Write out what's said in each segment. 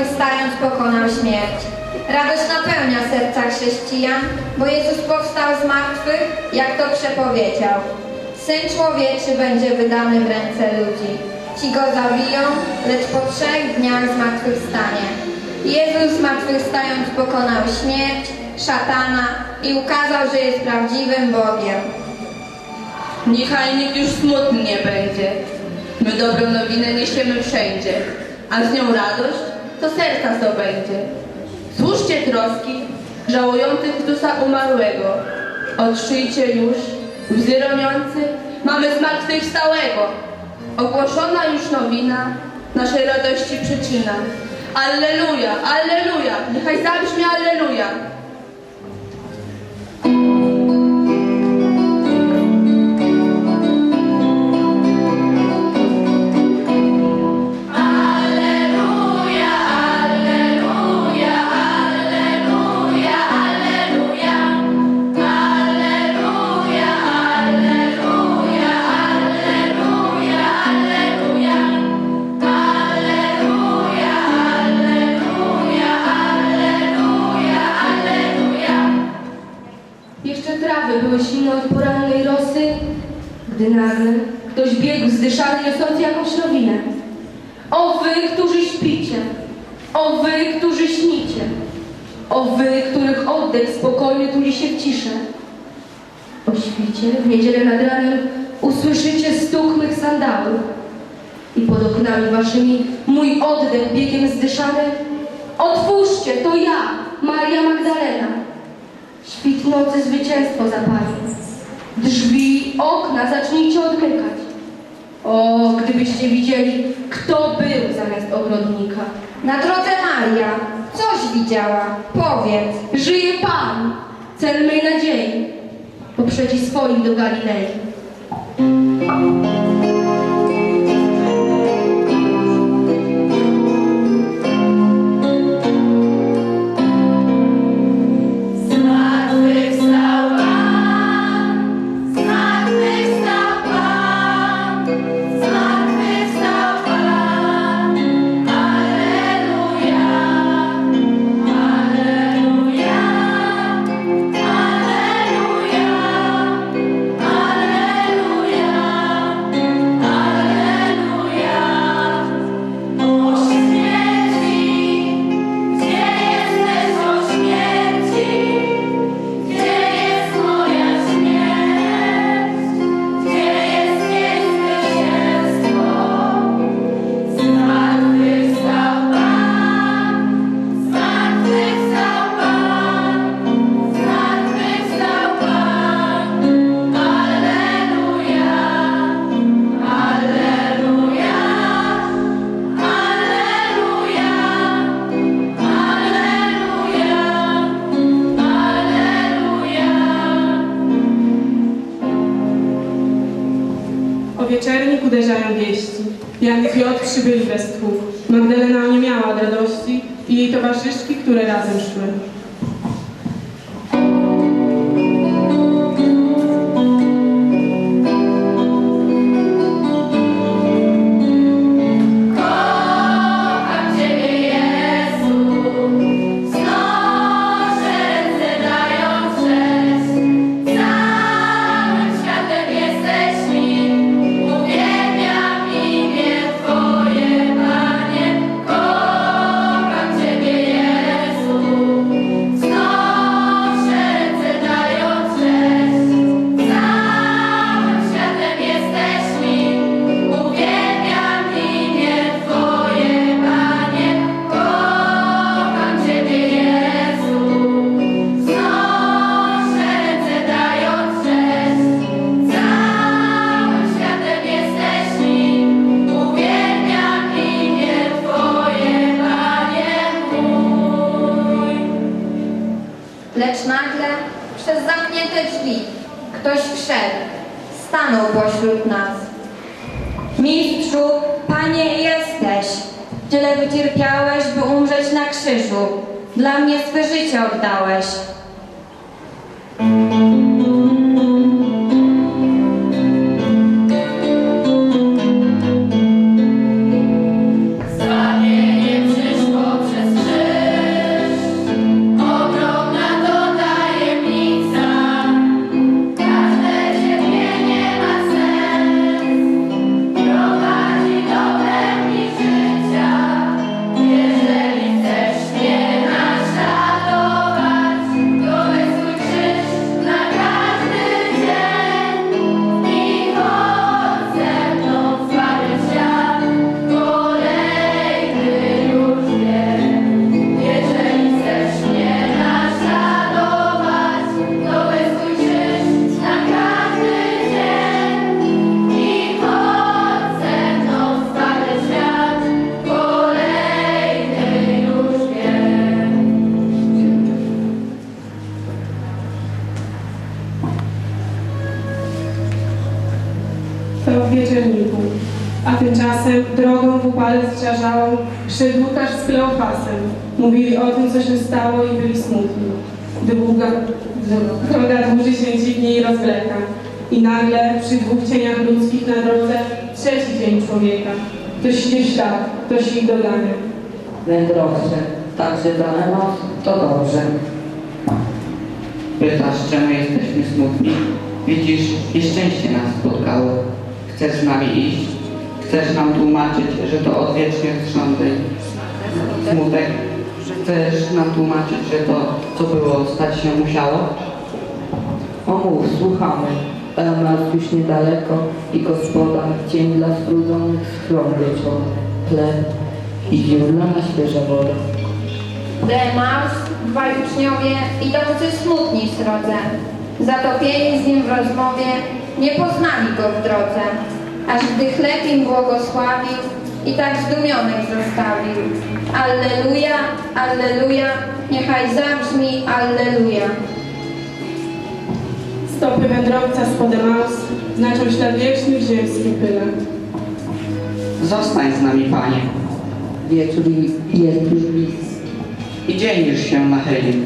zmartwychwstając pokonał śmierć. Radość napełnia serca chrześcijan, bo Jezus powstał z martwych, jak to przepowiedział. Syn człowieczy będzie wydany w ręce ludzi. Ci go zabiją, lecz po trzech dniach zmartwychwstanie. Jezus zmartwychwstając pokonał śmierć, szatana i ukazał, że jest prawdziwym Bogiem. Niechaj nikt już smutny nie będzie. My dobrą nowinę niesiemy wszędzie, a z nią radość to serca zdobędzie. Złóżcie troski żałujących Chrystusa umarłego. Otrzyjcie już, łzy roniący, mamy zmartwychwstałego. Ogłoszona już nowina, naszej radości przyczyna. Alleluja, alleluja, niechaj zabrzmi alleluja. Trawy były silne od porannej rosy, gdy nagle ktoś biegł zdyszany, niosący jakąś nowinę. O wy, którzy śpicie, o wy, którzy śnicie, o wy, których oddech spokojny tuli się w ciszę. O świcie, w niedzielę nad ranem usłyszycie stuk mych sandałów i pod oknami waszymi mój oddech biegiem zdyszany. Otwórzcie, to ja, Maria Magdalena. Świt nocy zwycięstwo zapali. Drzwi, okna zacznijcie odmykać. O, gdybyście widzieli, kto był zamiast ogrodnika. Na drodze Maria, coś widziała, powiedz. Żyje Pan, cel mej nadziei. Poprzedzi swoich do Galilei. Jan i Piotr przybyli bez tchu. Magdalena nie miała radości i jej towarzyszki, które razem szły. Nas. Mistrzu, Panie jesteś, tyle wycierpiałeś, by umrzeć na krzyżu. Dla mnie swe życie oddałeś. A tymczasem drogą w upale zdzierzałą szedł Łukasz z Kleopasem. Mówili o tym, co się stało i byli smutni. Długa, droga dłuży się dziwnie i rozwleka. I nagle przy dwóch cieniach ludzkich na drodze trzeci dzień człowieka. Ktoś idzie w ślad, ktoś ich dogania. Wędrowcze, także dane noc, to dobrze. Pytasz, czemu jesteśmy smutni? Widzisz, nieszczęście nas spotkało. Chcesz z nami iść? Chcesz nam tłumaczyć, że to odwiecznie trząsy smutek? Chcesz nam tłumaczyć, że to, co było, stać się musiało? O mów, słuchamy. Emas już niedaleko i gospoda cień dla strudzonych schron wieczór. Chleb i źródlana świeża woda. Demas, dwaj uczniowie, idący smutni srodze, zatopieni z nim w rozmowie, nie poznali go w drodze, aż gdy chleb im błogosławił i tak zdumionych zostawił. Alleluja, alleluja, niechaj zabrzmi alleluja. Stopy wędrowca z Podemaus znaczą ślad wieczny w ziemskim pyle. Zostań z nami, Panie. Wieczór i- jest już bliski. I dzień już się nachylił.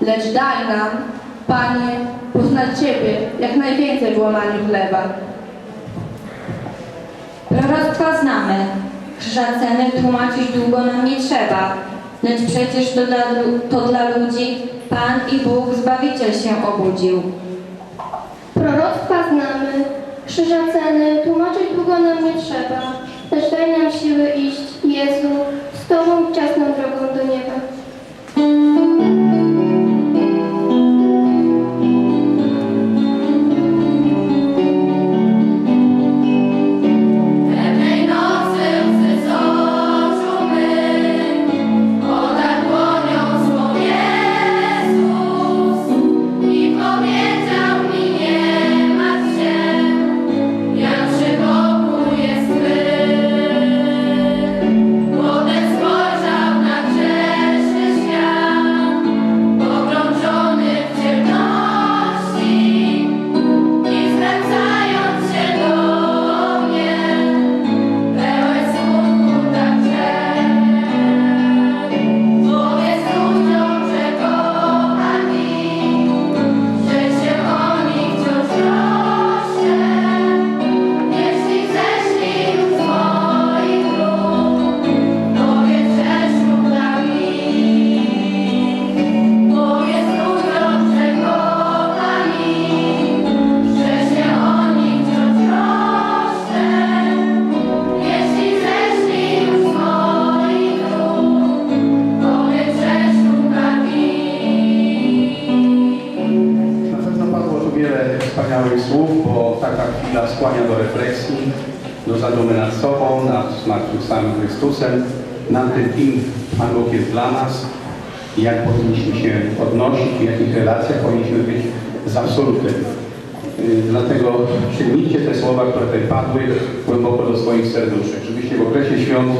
Lecz daj nam, Panie, poznać Ciebie jak najwięcej w łamaniu chleba. Proroctwa znamy. Krzyża ceny tłumaczyć długo nam nie trzeba. Lecz przecież to dla, to dla ludzi Pan i Bóg Zbawiciel się obudził. Proroctwa znamy, krzyża ceny, tłumaczyć długo nam nie trzeba, lecz daj nam siły iść, Chrystusem, nad tym, kim Pan Bóg jest dla nas i jak powinniśmy się odnosić, w jakich relacjach powinniśmy być z absolutem. Yy, Dlatego sięgnijcie te słowa, które tutaj padły, głęboko do swoich serduszek, żebyście w okresie świąt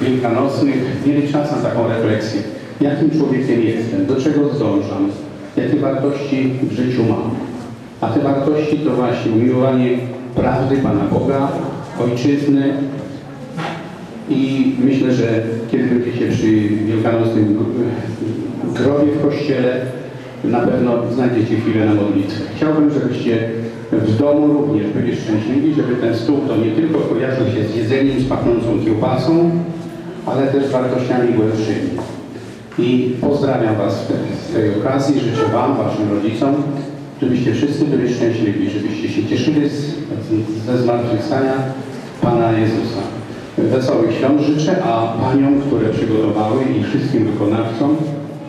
wielkanocnych mieli czas na taką refleksję. Jakim człowiekiem jestem? Do czego zdążam? Jakie wartości w życiu mam? A te wartości to właśnie umiłowanie prawdy Pana Boga, Ojczyzny, i myślę, że kiedy będziecie przy wielkanocnym gr- grobie w kościele, na pewno znajdziecie chwilę na modlitwę. Chciałbym, żebyście w domu również byli szczęśliwi, żeby ten stół to nie tylko kojarzył się z jedzeniem, z pachnącą kiełbasą, ale też z wartościami głębszymi. I pozdrawiam Was z tej okazji, życzę Wam, Waszym rodzicom, żebyście wszyscy byli szczęśliwi, żebyście się cieszyli z, ze zmartwychwstania Pana Jezusa. Wesołych świąt życzę, a Paniom, które przygotowały i wszystkim wykonawcom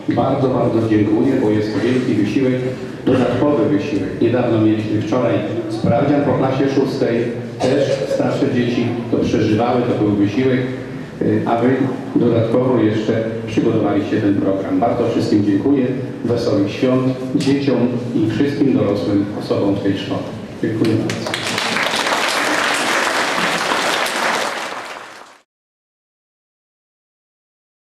bardzo, bardzo dziękuję, bo jest to wielki wysiłek, dodatkowy wysiłek. Niedawno mieliśmy wczoraj sprawdzian po klasie szóstej, też starsze dzieci to przeżywały, to był wysiłek, y, a Wy dodatkowo jeszcze przygotowaliście ten program. Bardzo wszystkim dziękuję, wesołych świąt dzieciom i wszystkim dorosłym osobom w tej. Dziękuję bardzo.